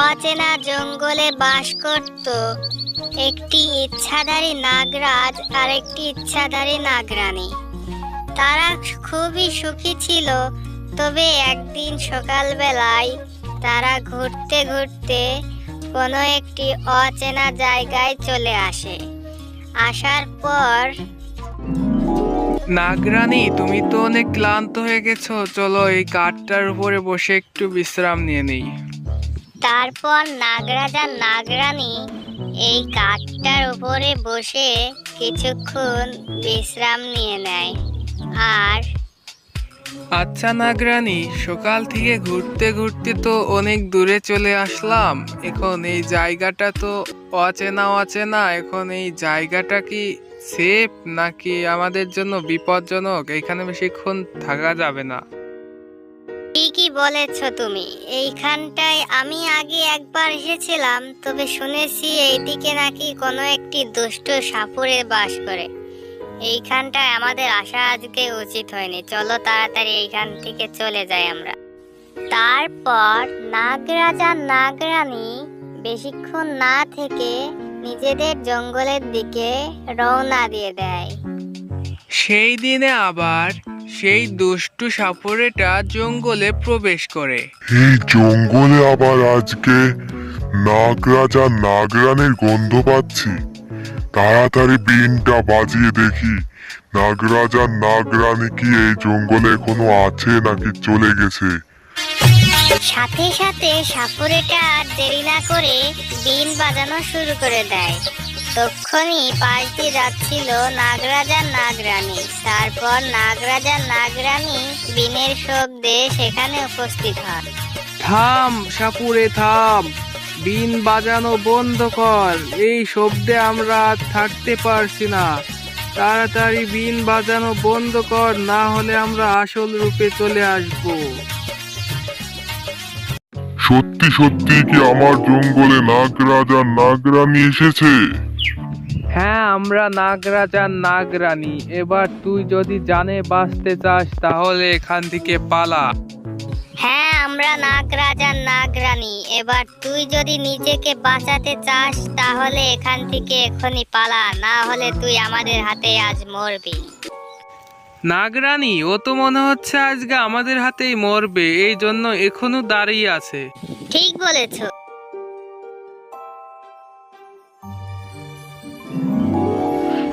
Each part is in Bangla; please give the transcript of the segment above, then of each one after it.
অচেনা জঙ্গলে বাস করত। একটি ইচ্ছাধারী নাগরাজ আর একটি ইচ্ছাধারী নাগরানী। তারা খুবই সুখী ছিল, তবে একদিন সকালবেলায় তারা ঘুরতে ঘুরতে কোনো একটি অচেনা জায়গায় চলে আসে। আসার পর নাগরানি, তুমি তো অনেক ক্লান্ত হয়ে গেছো। চলো এই কাঠটার উপরে বসে একটু বিশ্রাম নিয়ে নেই। তারপর নাগরাজা নাগরানী এই কাঠটার উপরে বসে কিছুক্ষণ বিশ্রাম নিয়ে নেয়। আর আচ্ছা নাগরানি, সকাল থেকে ঘুরতে ঘুরতে তো অনেক দূরে চলে আসলাম। এখন এই জায়গাটা তো অচেনা অচেনা। এখন এই জায়গাটা কি সেফ নাকি আমাদের জন্য বিপজ্জনক? এখানে বেশিক্ষণ থাকা যাবে না। ঠিকই বলেছ তুমি। এইখানটায় আমি আগে একবার এসেছিলাম, তবে শুনেছি এইদিকে নাকি কোনো একটি দুষ্ট সাপুরে বাস করে। এইখানটায় আমাদের আসা আজকে উচিত হয়নি। চলো তাড়াতাড়ি এইখান থেকে চলে যাই আমরা। তারপর নাগরাজা নাগরানী বেশিক্ষণ না থেকে নিজেদের জঙ্গলের দিকে রওনা দিয়ে দেয়। সেই দিনে আবার সেই দুষ্টু সাপুরেটা জঙ্গলে প্রবেশ করে। এই জঙ্গলে আবার আজকে? নাগরাজ আর নাগরানের গন্ধ পাচ্ছি। তাড়াতাড়ি বিনটা বাজিয়ে দেখি নাগরাজ আর নাগরানী কি এই জঙ্গলে এখনও আছে নাকি চলে গেছে? সাথে সাথে সাপুরেটা আর দেরি না করে বিন বাজানো শুরু করে দেয়। তক্ষণই পাশ দিয়ে যাচ্ছিল নাগরাজা নাগরানি। তারপর নাগরাজা নাগরানি বিনের শব্দে সেখানে উপস্থিত হন। থাম সাপুরে থাম। বিন বাজানো বন্ধ কর। এই শব্দে আমরা আর থাকতে পারছি না। তাড়াতাড়ি বিন বাজানো বন্ধ কর না হলে আমরা আসল রূপে চলে আসব। সত্যি সত্যি কি আমার জঙ্গলে নাগরাজ আর নাগরানী এসেছে? হ্যাঁ আমরা নাগরাজ আর নাগরানী। এবার তুই যদি জানে বাঁচতে চাস তাহলে এখান থেকে পালা। হ্যাঁ আমরা নাগরাজা নাগরানী। এবার তুই যদি নিজেকে বাঁচাতে চাস তাহলে এখান থেকে এখনই পালা। না হলে তুই আমাদের হাতে আজ মরবি। নাগরানী ও তো মনে হচ্ছে আজকে আমাদের হাতেই মরবে। এই জন্য এখনও দাঁড়িয়ে আছে। ঠিক বলেছ।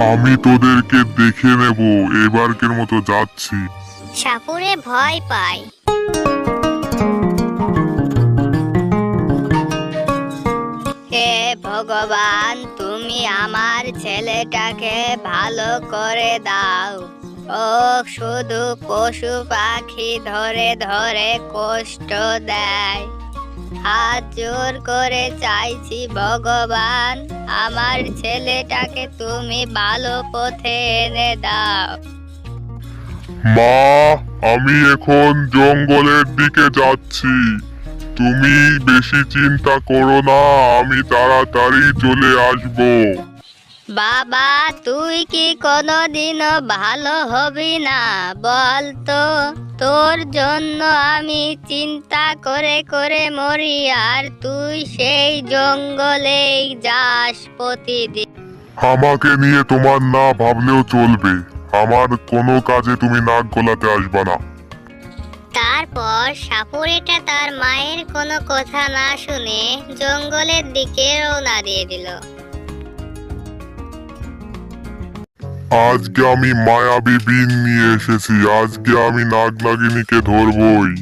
আমি তোদেরকে দেখে নেব, এবারকের মতো যাচ্ছি। সাপুরে ভয় পায় ভগবান, তুমি আমার ছেলেটাকে ভালো করে দাও। ও শুধু পশু পাখি ধরে ধরে কষ্ট দেয়। হাত জোর করে চাইছি ভগবান। আমার ছেলেটাকে তুমি ভালো পথে এনে দাও। মা আমি এখন জঙ্গলের দিকে যাচ্ছি। তুমি বেশি চিন্তা করো না আমি তাড়াতাড়ি চলে আসব। বাবা তুই কি কোনোদিনও ভালো হবি না বল তো তোর জন্য আমি চিন্তা করে করে মরি আর তুই সেই জঙ্গলেই যাস প্রতিদিন। আমাকে নিয়ে তোমার না ভাবলেও চলবে। আমার কোনো কাজে তুমি নাক গলাতে আসবা না। তারপর সাপুরেটা তার মায়ের কোনো কথা না শুনে জঙ্গলের দিকে রওনা দিয়ে দিল। আজকে আমি মায়াবী বিন নিয়ে এসেছি। আজকে আমি নাগ নাগিনীকে ধরবই।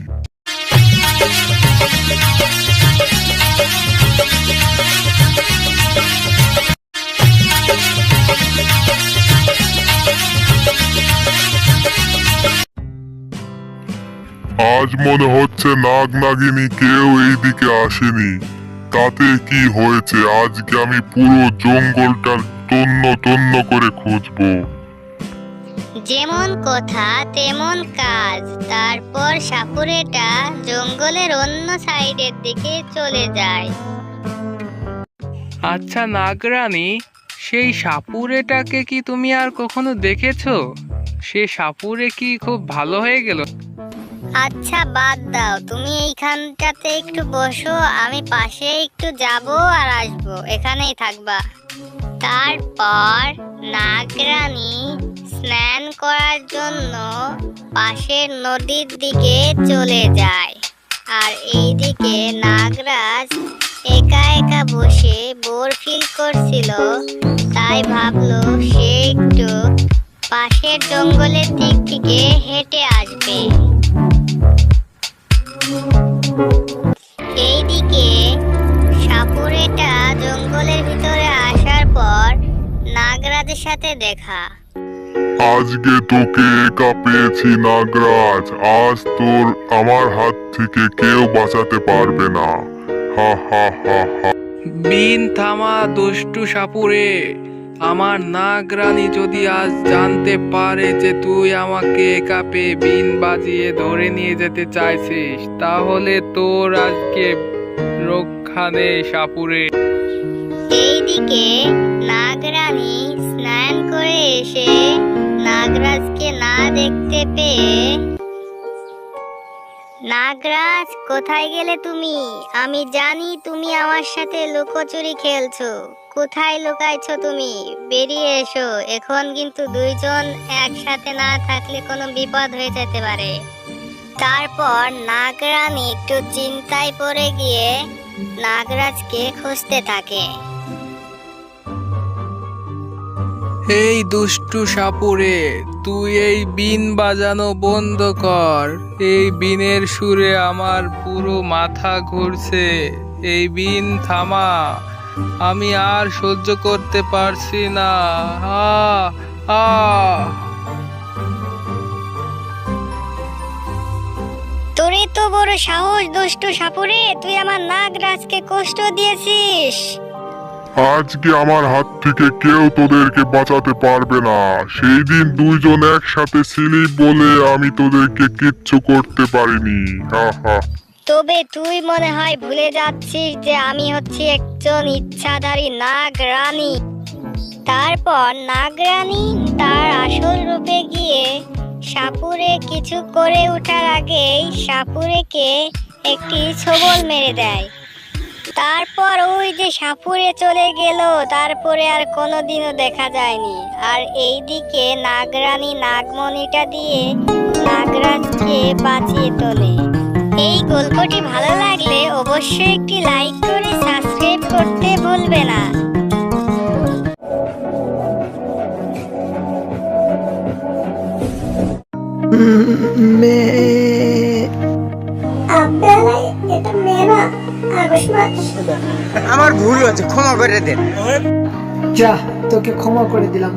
আজ মনে হচ্ছে নাগ নাগিনী কেউ এইদিকে আসেনি। তাতে কি হয়েছে? আজকে আমি পুরো জঙ্গলটা তন্ন তন্ন করে খুঁজবো। যেমন কথা তেমন কাজ। তারপর সাপুরেটা জঙ্গলের অন্য সাইডের দিকে চলে যায়। আচ্ছা নাগরানী সেই সাপুরেটাকে কি তুমি আর কখনো দেখেছ? সে সাপুরে কি খুব ভালো হয়ে গেল? আচ্ছা বাদ দাও। তুমি এইখানটাতে একটু বসো আমি পাশে একটু যাব আর আসব। এখানেই থাকবা। তারপর নাগরানী স্নান করার জন্য পাশের নদীর দিকে চলে যায়। আর এইদিকে নাগরাজ একা একা বসে বোর ফিল করছিল। তাই ভাবলো সে একটু পাশের জঙ্গলের দিক থেকে হেঁটে আসবে। এইদিকে নাগরাজের সাথে দেখা। আজকে তোকে একা পেয়েছি নাগরাজ। আজ তোর আমার হাত থেকে কেউ বাঁচাতে পারবে না। হা হা হা হা। বিন থামা দুষ্টু সাপুরে। আমার নাগরানি যদি আজ জানতে পারে যে তুই আমাকে একা পেয়ে বিন বাজিয়ে ধরে নিয়ে যেতে চাইছিস তাহলে তোর আজকে রক্ষা নেই সাপুরে। এইদিকে নাগরানী স্নান এসে নাগরাজকে না দেখতে পেয়ে, নাগরাজ, কোথায় গেলে তুমি? আমি জানি তুমি আমার সাথে লুকোচুরি খেলছো। কোথায় লুকাইছো তুমি? বেরিয়ে এসো। এখন কিন্তু দুইজন একসাথে না থাকলে কোনো বিপদ হয়ে যেতে পারে। তারপর নাগরানী একটু চিন্তায় পড়ে গিয়ে নাগরাজকে খুঁজতে থাকে। এই দুষ্টু সাপুরে, তুই এই বিন বাজানো বন্ধ কর। এই বিনের সুরে আমার পুরো মাথা ঘুরছে। এই বিন থামা, আমি আর সহ্য করতে পারছি না। আ তোরে তো বড় সাহস দুষ্টু সাপুরে, তুই আমার নাগরাজকে কষ্ট দিয়েছিস। আজকে আমার হাত থেকে কেউ তোদেরকে বাঁচাতে পারবে না। সেই দিন দুইজন একসাথে ছিলি বলে আমি তোদেরকে কিচ্ছু করতে পারিনি। তবে তুই মনে হয় ভুলে যাচ্ছিস যে আমি হচ্ছি একজন ইচ্ছাধারী নাগরানী। তারপর নাগরানী তার আসল রূপে গিয়ে সাপুরে কিছু করে ওঠার আগেই সাপুরেকে একটি ছবল মেরে দেয়। তারপর ওই যে সাপুরে চলে গেল তারপরে আর কোনোদিনও দেখা যায়নি। আর এইদিকে নাগরানী নাগমণিটা দিয়ে নাগরাজকে বাঁচিয়ে তোলে। এই গল্পটি ভালো লাগলে অবশ্যই একটি লাইক করে সাবস্ক্রাইব করতে ভুলবে না। মেয়ে আপনারা আমার ভুল হয়েছে ক্ষমা করে দেন। যা তোকে ক্ষমা করে দিলাম।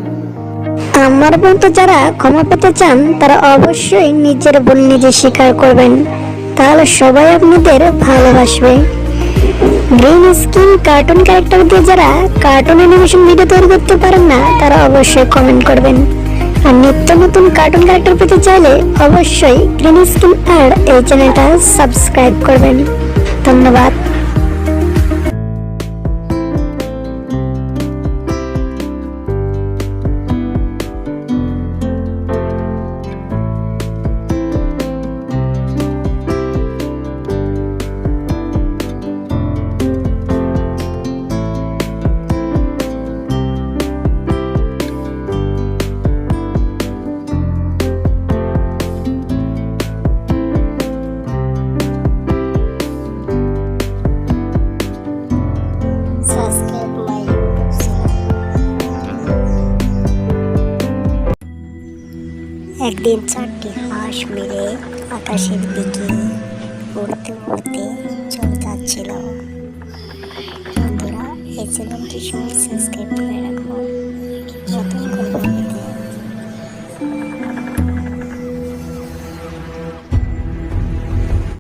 আমার মতো যারা ক্ষমা পেতে চান তারা অবশ্যই নিজের ভুল নিজে স্বীকার করবেন। তাহলে সবাই আপনাদের ভালোবাসবে। গ্রিন স্কিন কার্টুন ক্যারেক্টার দিয়ে যারা কার্টুন অ্যানিমেশন ভিডিও তৈরি করতে পারেন না তারা অবশ্যই কমেন্ট করবেন। আর নিত্য নতুন কার্টুন ক্যারেক্টার পেতে চাইলে অবশ্যই গ্রিন স্কিন আর এই চ্যানেলটা সাবস্ক্রাইব করবেন। ধন্যবাদ। একদিন চারটি হাঁস মিলে আকাশের দিকে উড়তে উড়তে চলে যাচ্ছিল। বন্ধুরা, এই চ্যানেলটি সবাই সাবস্ক্রাইব করে রাখুন